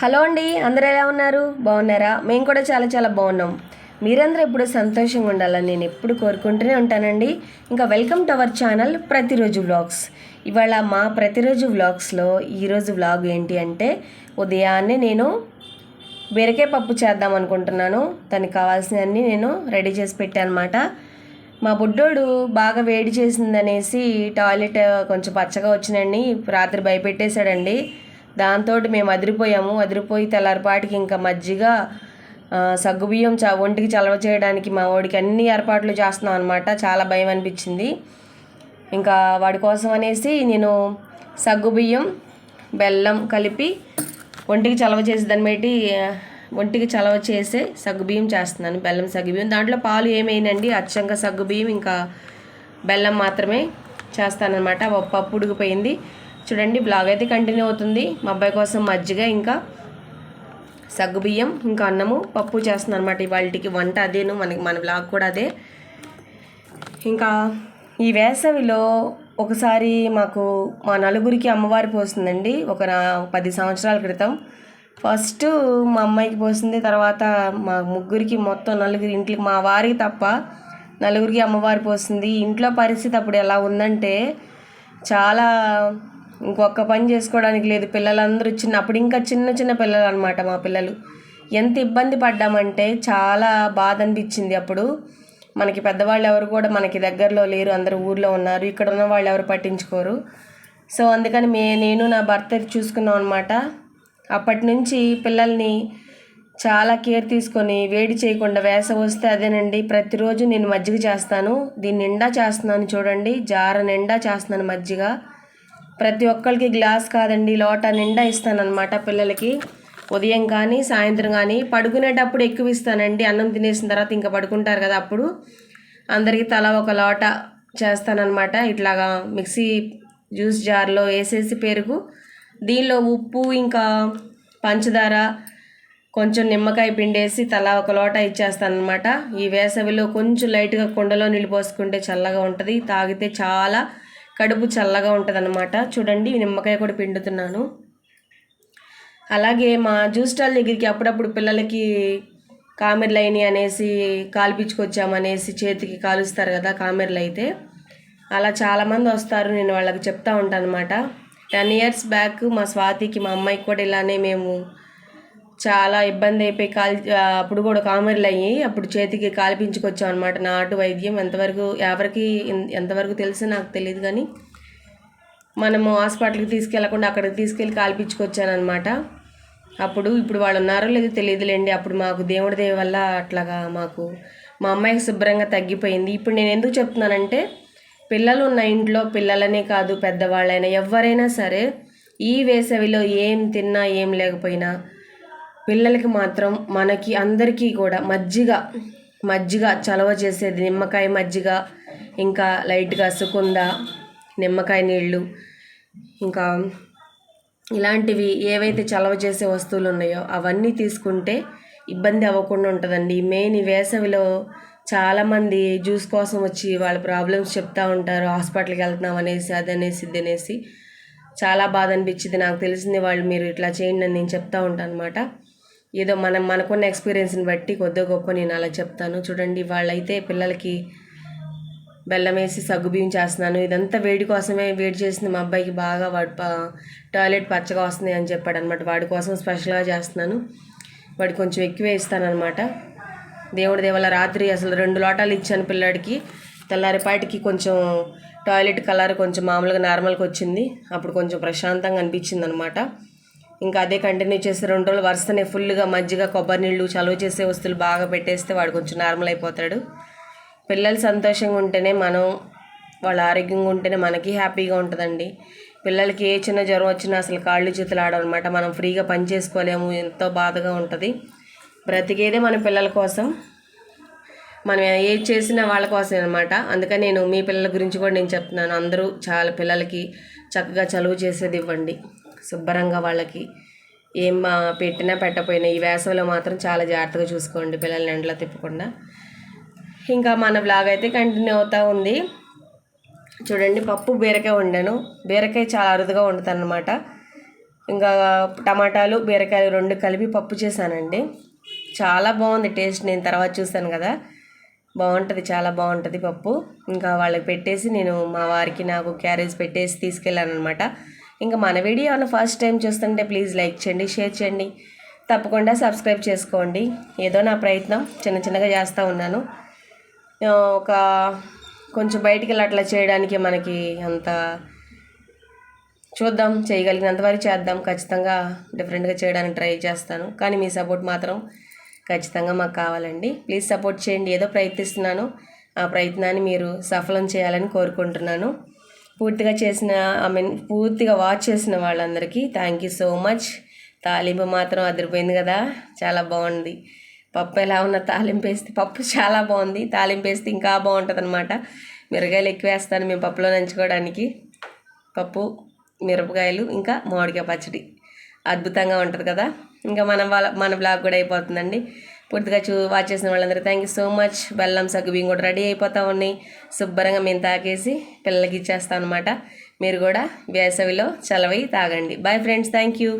Hello అండి అందరూ ఎలా ఉన్నారు? బాగున్నారా? మేము కూడా చాలా చాలా బాగున్నాం. మీరందరూ ఎప్పుడు సంతోషంగా ఉండాలని నేను ఎప్పుడు కోరుకుంటూనే ఉంటానండి. ఇంకా వెల్కమ్ టు అవర్ ఛానల్ ప్రతిరోజు వ్లాగ్స్. ఇవాళ మా ప్రతిరోజు వ్లాగ్స్లో ఈరోజు వ్లాగ్ ఏంటి అంటే ఉదయాన్నే నేను బెరకే పప్పు చేద్దాం అనుకుంటున్నాను. దానికి కావాల్సినవన్నీ నేను రెడీ చేసి పెట్టాను అనమాట మా బుడ్డోడు బాగా వేడి చేసిందనేసి టాయిలెట్ కొంచెం పచ్చగా వచ్చినండి రాత్రి భయపెట్టేశాడండి. దాంతో మేము అదిరిపోయాము. అదిరిపోయి తెల్లారిపాటికి ఇంకా మజ్జిగ సగ్గుబియ్యం చ ఒంటికి చలవ చేయడానికి మా వాడికి అన్ని ఏర్పాట్లు చేస్తున్నాం అనమాట చాలా భయం అనిపించింది. ఇంకా వాడి కోసం అనేసి నేను సగ్గుబియ్యం బెల్లం కలిపి ఒంటికి చలవ చేసి దాన్ని బట్టి ఒంటికి చలవ చేసే సగ్గుబియ్యం చేస్తున్నాను. బెల్లం సగ్గుబియ్యం దాంట్లో పాలు ఏమైందండి అచ్చంగా సగ్గుబియ్యం ఇంకా బెల్లం మాత్రమే చేస్తానన్నమాట. ఓ పప్పు ఉడికిపోయింది. చూడండి బ్లాగ్ అయితే కంటిన్యూ అవుతుంది. మా అబ్బాయి కోసం మజ్జిగ ఇంకా సగ్గుబియ్యం ఇంకా అన్నము పప్పు చేస్తున్నాను అనమాట ఇవాళకి వంట అదేను మనకి మన బ్లాగ్ కూడా అదే. ఇంకా ఈ వేసవిలో ఒకసారి మాకు మా నలుగురికి అమ్మవారి పోస్తుందండి. ఒక నా పది సంవత్సరాల క్రితం. ఫస్ట్ మా అమ్మాయికి పోసింది తర్వాత మా ముగ్గురికి మొత్తం నలుగురి ఇంట్లో మా వారికి తప్ప నలుగురికి అమ్మవారి పోస్తుంది ఇంట్లో పరిస్థితి అప్పుడు ఎలా ఉందంటే చాలా ఇంకొక పని చేసుకోవడానికి లేదు. పిల్లలందరూ చిన్న అప్పుడు ఇంకా చిన్న చిన్న పిల్లలు అనమాట మా పిల్లలు. ఎంత ఇబ్బంది పడ్డామంటే చాలా బాధ అనిపించింది అప్పుడు. మనకి పెద్దవాళ్ళు ఎవరు కూడా మనకి దగ్గరలో లేరు. అందరూ ఊర్లో ఉన్నారు. ఇక్కడ ఉన్న వాళ్ళు ఎవరు పట్టించుకోరు. సో అందుకని మే నేను నా భర్త చూసుకున్నాం అనమాట అప్పటి నుంచి పిల్లల్ని చాలా కేర్ తీసుకొని వేడి చేయకుండా వేస వస్తే అదేనండి. ప్రతిరోజు నేను మజ్జిగ చేస్తాను. దీన్ని నిండా చేస్తున్నాను చూడండి. జార నిండా చేస్తున్నాను మజ్జిగ. ప్రతి ఒక్కరికి గ్లాస్ కాదండి లోట నిండా ఇస్తాను అనమాట పిల్లలకి. ఉదయం కానీ సాయంత్రం కానీ పడుకునేటప్పుడు ఎక్కువ ఇస్తానండి. అన్నం తినేసిన తర్వాత ఇంకా పడుకుంటారు కదా అప్పుడు. అందరికీ తల ఒక లోట చేస్తానన్నమాట. ఇట్లాగా మిక్సీ జ్యూస్ జార్లో వేసేసి పెరుగు దీనిలో ఉప్పు ఇంకా పంచదార కొంచెం నిమ్మకాయ పిండేసి తలా ఒక లోట ఇచ్చేస్తానమాట ఈ వేసవిలో కొంచెం లైట్గా కుండలో నీళ్ళు పోసుకుంటే చల్లగా ఉంటుంది. తాగితే చాలా కడుపు చల్లగా ఉంటుంది అనమాట చూడండి నిమ్మకాయ కూడా పిండుతున్నాను. అలాగే మా జ్యూస్ స్టాల్ దగ్గరికి అప్పుడప్పుడు పిల్లలకి కామెర్లు అయినాయి అనేసి కాల్పించుకొచ్చామనేసి చేతికి కాలుస్తారు కదా కామెర్లు అయితే అలా చాలామంది వస్తారు నేను వాళ్ళకి చెప్తా ఉంటాను అనమాట టెన్ ఇయర్స్ బ్యాక్ మా స్వాతికి మా అమ్మాయికి కూడా ఇలానే మేము చాలా ఇబ్బంది అయిపోయి కాల్ అప్పుడు కూడా కామర్లు అయ్యి అప్పుడు చేతికి కాల్పించుకొచ్చాం అనమాట నాటు వైద్యం ఎంతవరకు ఎవరికి ఎంతవరకు తెలుసు నాకు తెలియదు కానీ మనము హాస్పిటల్కి తీసుకెళ్ళకుండా అక్కడికి తీసుకెళ్ళి కాల్పించుకొచ్చానమాట అప్పుడు ఇప్పుడు వాళ్ళు ఉన్నారో లేదో తెలియదులేండి. అప్పుడు మాకు దేవుడి దేవి వల్ల అట్లాగా మాకు మా అమ్మాయికి శుభ్రంగా తగ్గిపోయింది. ఇప్పుడు నేను ఎందుకు చెప్తున్నానంటే పిల్లలు ఉన్న ఇంట్లో పిల్లలనే కాదు పెద్దవాళ్ళైనా ఎవరైనా సరే ఈ వేసవిలో ఏం తిన్నా ఏం లేకపోయినా పిల్లలకి మాత్రం మనకి అందరికీ కూడా మజ్జిగ మజ్జిగ చలవ చేసేది నిమ్మకాయ మజ్జిగ ఇంకా లైట్గా సుకుంద నిమ్మకాయ నీళ్ళు ఇంకా ఇలాంటివి ఏవైతే చలవ చేసే వస్తువులు ఉన్నాయో అవన్నీ తీసుకుంటే ఇబ్బంది అవ్వకుండా ఉంటుందండి. మెయిన్ ఈ వేసవిలో చాలామంది జ్యూస్ కోసం వచ్చి వాళ్ళ ప్రాబ్లమ్స్ చెప్తూ ఉంటారు. హాస్పిటల్కి వెళ్తున్నాం అనేసి అదనేసి ఇదనేసి చాలా బాధ అనిపించింది నాకు తెలిసింది వాళ్ళు మీరు ఇట్లా చేయండి అని నేను చెప్తూ ఉంటాను అనమాట ఏదో మనం మనకున్న ఎక్స్పీరియన్స్ని బట్టి కొద్ది గొప్ప నేను అలా చెప్తాను. చూడండి వాళ్ళైతే పిల్లలకి బెల్లం వేసి సగ్గుబియ్యం చేస్తున్నాను. ఇదంతా వేడి కోసమే వేడి చేసింది మా అబ్బాయికి బాగా వాడు టాయిలెట్ పచ్చగా వస్తుంది అని చెప్పాడు అనమాట వాడి కోసం స్పెషల్గా చేస్తున్నాను. వాడి కొంచెం ఎక్కువ ఇస్తానమాట దేవుడి దేవల రాత్రి అసలు రెండు లోటాలు ఇచ్చాను పిల్లాడికి. తెల్లారిపాటికి కొంచెం టాయిలెట్ కలర్ కొంచెం మామూలుగా నార్మల్గా వచ్చింది. అప్పుడు కొంచెం ప్రశాంతంగా అనిపించింది అనమాట ఇంకా అదే కంటిన్యూ చేసి రెండు రోజులు వరుసనే ఫుల్గా మజ్జిగ కొబ్బరి నీళ్ళు చలువ చేసే వస్తువులు బాగా పెట్టేస్తే వాడు కొంచెం నార్మల్ అయిపోతాడు. పిల్లలు సంతోషంగా ఉంటేనే మనం వాళ్ళ ఆరోగ్యంగా ఉంటేనే మనకి హ్యాపీగా ఉంటుందండి. పిల్లలకి ఏ చిన్న జ్వరం వచ్చినా అసలు కాళ్ళు చేతులు ఆడమన్నమాట మనం ఫ్రీగా పని చేసుకోలేము ఎంతో బాధగా ఉంటుంది. బ్రతికేదే మన పిల్లల కోసం. మనం ఏది చేసినా వాళ్ళ కోసమే అనమాట అందుకని నేను మీ పిల్లల గురించి కూడా నేను చెప్తున్నాను. అందరూ చాలా పిల్లలకి చక్కగా చదువు చేసేది ఇవ్వండి. శుభ్రంగా వాళ్ళకి ఏం పెట్టినా పెట్టకపోయినా ఈ వేసవిలో మాత్రం చాలా జాగ్రత్తగా చూసుకోండి పిల్లల్ని ఎండలో తిప్పకుండా. ఇంకా మన బ్లాగ్ అయితే కంటిన్యూ అవుతూ ఉంది. చూడండి పప్పు బీరకాయ వండాను. బీరకాయ చాలా అరుదుగా వండుతాను అనమాట ఇంకా టమాటాలు బీరకాయలు రెండు కలిపి పప్పు చేశానండి. చాలా బాగుంది టేస్ట్ నేను తర్వాత చూశాను కదా. బాగుంటుంది చాలా బాగుంటుంది పప్పు. ఇంకా వాళ్ళకి పెట్టేసి నేను మా వారికి నాకు క్యారేజ్ పెట్టేసి తీసుకెళ్ళాను అనమాట ఇంకా మన వీడియోను ఏమైనా ఫస్ట్ టైం చూస్తుంటే ప్లీజ్ లైక్ చేయండి షేర్ చేయండి. తప్పకుండా సబ్స్క్రైబ్ చేసుకోండి. ఏదో నా ప్రయత్నం. చిన్న చిన్నగా చేస్తూ ఉన్నాను. ఒక కొంచెం బయటికి వెళ్ళి అట్లా చేయడానికి మనకి అంత చూద్దాం చేయగలిగినంత వరకు చేద్దాం. ఖచ్చితంగా డిఫరెంట్గా చేయడానికి ట్రై చేస్తాను. కానీ మీ సపోర్ట్ మాత్రం ఖచ్చితంగా మాకు కావాలండి. ప్లీజ్ సపోర్ట్ చేయండి. ఏదో ప్రయత్నిస్తున్నాను. ఆ ప్రయత్నాన్ని మీరు సఫలం చేయాలని కోరుకుంటున్నాను. పూర్తిగా చేసిన ఐ మీన్ పూర్తిగా వాచ్ చేసిన వాళ్ళందరికీ థ్యాంక్ యూ సో మచ్ తాలింపు మాత్రం అదిరిపోయింది కదా. చాలా బాగుంది. పప్పు ఎలా ఉన్న తాలింపు వేస్తే పప్పు చాలా బాగుంది. తాలింపు వేస్తే ఇంకా బాగుంటుంది అనమాట మిరగాయలు ఎక్కువ వేస్తాను మేము పప్పులో నంచుకోవడానికి. పప్పు మిరపకాయలు ఇంకా మామిడికాయ పచ్చడి. అద్భుతంగా ఉంటుంది కదా. ఇంకా మన వాళ్ళ మన బ్లాగ్ కూడా అయిపోతుందండి. పూర్తిగా చూ వాచ్ చేసిన వాళ్ళందరూ థ్యాంక్ యూ సో మచ్ బెల్లం సగ్గు బియ్యం కూడా రెడీ అయిపోతూ ఉన్నాయి. శుభ్రంగా మేము తాకేసి పిల్లలకి ఇచ్చేస్తాం అనమాట మీరు కూడా వేసవిలో చలవై తాగండి. Bye friends thank you